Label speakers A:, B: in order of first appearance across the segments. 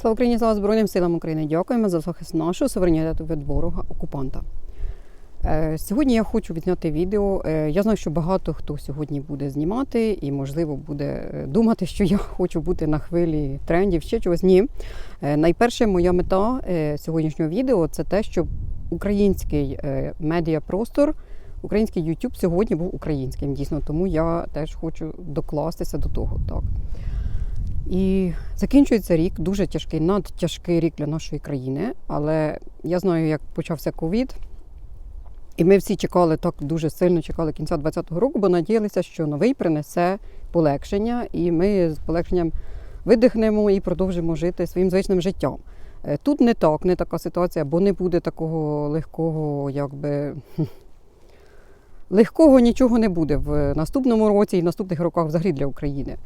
A: Слава Україні, слава Збройним силам України. Дякуємо за захист нашого суверенітету від ворога окупанта. Е, Сьогодні я хочу відзняти відео. Е, Я знаю, що багато хто сьогодні буде знімати і, можливо, буде е, думати, що я хочу бути на хвилі трендів, ще чогось. Ні. Найперше моя мета сьогоднішнього відео це те, щоб український медіапростор, український YouTube сьогодні був українським. Дійсно, тому я теж хочу докластися до того. Так. І закінчується рік, дуже тяжкий, надтяжкий рік для нашої країни. Але я знаю, як почався ковід, і ми всі чекали так дуже сильно чекали кінця 2020 року, бо надіялися, що новий принесе полегшення, і ми з полегшенням видихнемо і продовжимо жити своїм звичним життям. Е, Тут не так, не така ситуація, бо не буде такого легкого, якби. Легкого нічого не буде в наступному році і в наступних роках взагалі для України.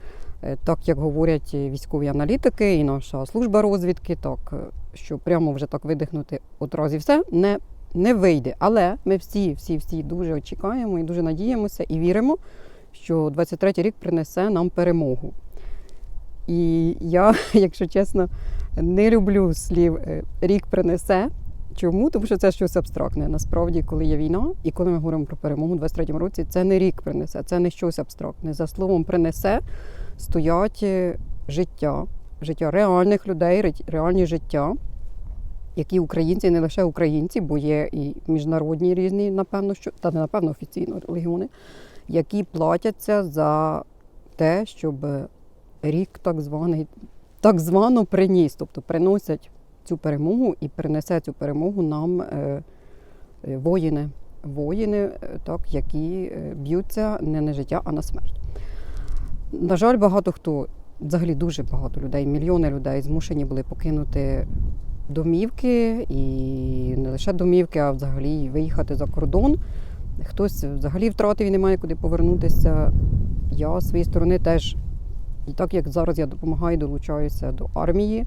A: Е, Так як говорять військові аналітики і наша служба розвідки, так е, що прямо вже так видихнути одразу все не, не вийде. Але ми всі, всі, всі дуже чекаємо і дуже надіємося і віримо, що 23-й рік принесе нам перемогу. І я, якщо чесно, не люблю слів е, рік принесе. Чому? Тому що це щось абстрактне. Насправді, коли є війна, і коли ми говоримо про перемогу у 23-му році, це не рік принесе, це не щось абстрактне. За словом принесе стоять е, життя, життя реальних людей, реальні життя, які українці, не лише українці, бо є і міжнародні різні, напевно, що та не напевно офіційно легіони, які платяться за те, щоб рік так званий, так звано приніс, тобто приносять цю перемогу і принесе цю перемогу нам е, е, воїни, воїни, е, так, які б'ються не на життя, а на смерть. На жаль, багато хто, взагалі дуже багато людей, мільйони людей змушені були покинути домівки і не лише домівки, а взагалі виїхати за кордон. Хтось взагалі втратив і не має куди повернутися. Я з своєї сторони теж, і так як зараз я допомагаю, долучаюся до армії.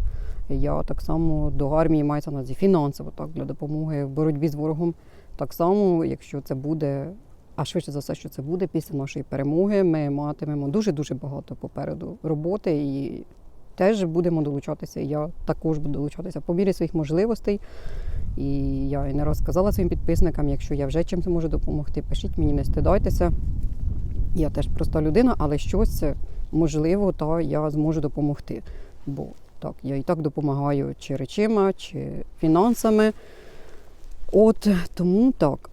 A: Я так само до армії мається на фінансово, так, для допомоги в боротьбі з ворогом. Так само, якщо це буде, а швидше за все, що це буде після нашої перемоги, ми матимемо дуже-дуже багато попереду роботи і теж будемо долучатися. Я також буду долучатися по мірі своїх можливостей. І я і не раз сказала своїм підписникам, якщо я вже чимось можу допомогти, пишіть мені, не стидайтеся. Я теж проста людина, але щось можливо, та я зможу допомогти. Бо так, я і так допомагаю чи речима, чи фінансами. От тому так.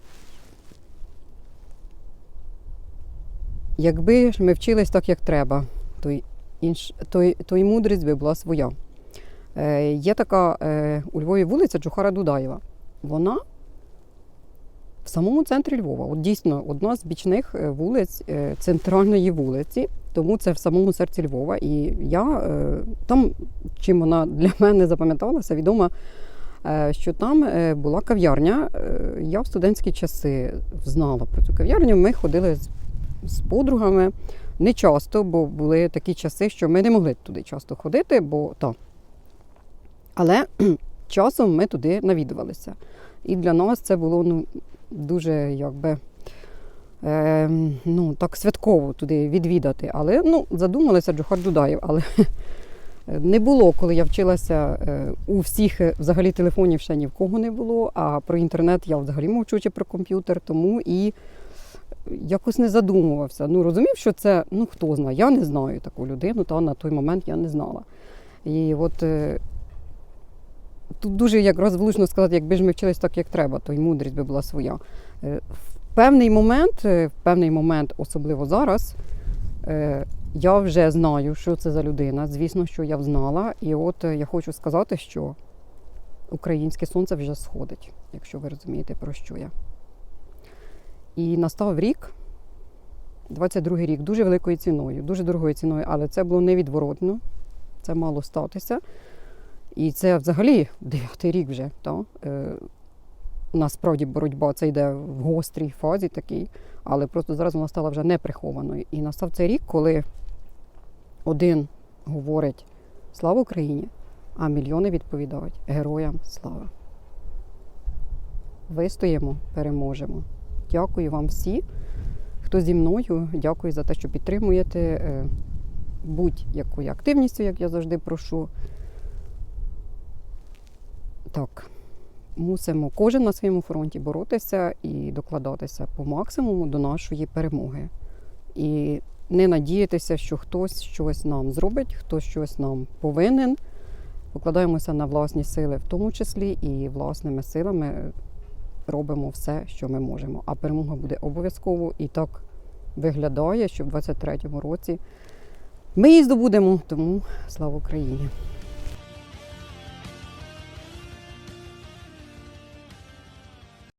A: Якби ж ми вчились так, як треба, то інш, то, то й мудрість би була своя. Е, є така е, у Львові вулиця Джухара Дудаєва. Вона в самому центрі Львова. От дійсно одна з бічних е, вулиць е, центральної вулиці, тому це в самому серці Львова. І я е, там, чим вона для мене запам'яталася, відома, що там була кав'ярня. Я в студентські часи знала про цю кав'ярню. Ми ходили з, з подругами не часто, бо були такі часи, що ми не могли туди часто ходити, бо та. Але часом ми туди навідувалися. І для нас це було ну, дуже якби. Е, ну, так святково туди відвідати. Але ну, задумалися Джохар Джудаєв. Але не було, коли я вчилася е, у всіх е, взагалі телефонів ще ні в кого не було. А про інтернет я взагалі мовчу чи про комп'ютер, тому і якось не задумувався. Ну, розумів, що це, ну хто знає, я не знаю таку людину, та на той момент я не знала. І от е, тут дуже якраз влучно сказати, якби ж ми вчились так, як треба, то й мудрість би була своя. Е, В певний момент, е, в певний момент, особливо зараз, я вже знаю, що це за людина. Звісно, що я знала. І от я хочу сказати, що українське сонце вже сходить, якщо ви розумієте, про що я. І настав рік, 22-й рік, дуже великою ціною, дуже дорогою ціною, але це було невідворотно, це мало статися. І це взагалі дев'ятий рік вже. Та? Е, насправді боротьба це йде в гострій фазі такій, але просто зараз вона стала вже неприхованою. І настав цей рік, коли один говорить Слава Україні, а мільйони відповідають Героям слава. Вистоїмо, переможемо. Дякую вам всі, хто зі мною. Дякую за те, що підтримуєте е, будь-якою активністю, як я завжди прошу. так, мусимо кожен на своєму фронті боротися і докладатися по максимуму до нашої перемоги. І не надіятися, що хтось щось нам зробить, хтось щось нам повинен. Покладаємося на власні сили, в тому числі і власними силами робимо все, що ми можемо. А перемога буде обов'язково і так виглядає, що в 23-му році ми її здобудемо. Тому слава Україні!